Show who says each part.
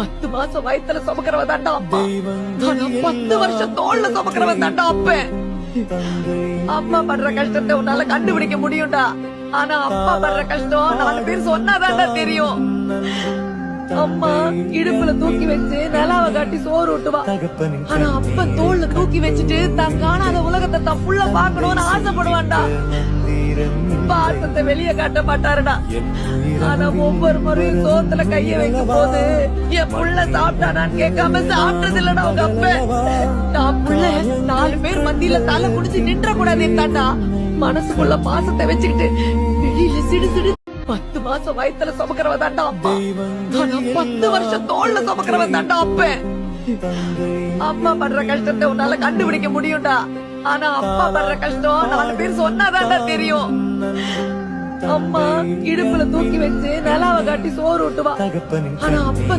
Speaker 1: பத்து மாசம் வயித்துல சுமக்கிறவ தாண்டா ஆனா பத்து வருஷம் தோல்ல சுமக்கிறவ தாண்டா அப்பன் அம்மா படுற கஷ்டத்தை உன்னால கண்டுபிடிக்க முடியும்டா. ஆனா அப்பா படுற கஷ்டம் நாலு பேர் சொன்னாதான்டா தெரியும். அம்மா இடுப்புல தூக்கி வச்சு நிலாவ காட்டி சோறு ஊட்டுவா. ஆனா அப்பா தோல்ல தூக்கி வச்சுட்டு தான் காணாத தான் புள்ள பாக்கணும்னு ஆசைப்படுவான்டா. பாசத்தை வெளிய காட்ட மாட்டாருடா. ஆனா ஒவ்வொரு முறையும் சோத்துல கைய வைக்கும் போது என் புள்ள சாப்பிட்டானான்னு கேட்காம சாப்பிட்டது இல்லடா உங்க அப்ப. நான் புள்ள நாலு பேர் மத்தியில தலை குடிச்சு நின்ற கூடாது இருந்தாண்டா மனசுக்குள்ள பாசத்தை வச்சுக்கிட்டு வெளியில சிடு சிடு பத்து மாசம் வயித்துல சுமக்கிறவ தாண்டா பத்து வருஷம் தோல்ல சுமக்கிறவ தாண்டா அம்மா படுற கஷ்டத்தை உன்னால கண்டுபிடிக்க முடியும்டா. ஆனா அப்பா படுற கஷ்டம் நாலு பேர் சொன்னாதான் தெரியும். அம்மா இடுப்புல தூக்கி வச்சு நிலாவ காட்டி சோறு ஊட்டுவா. ஆனா அப்பா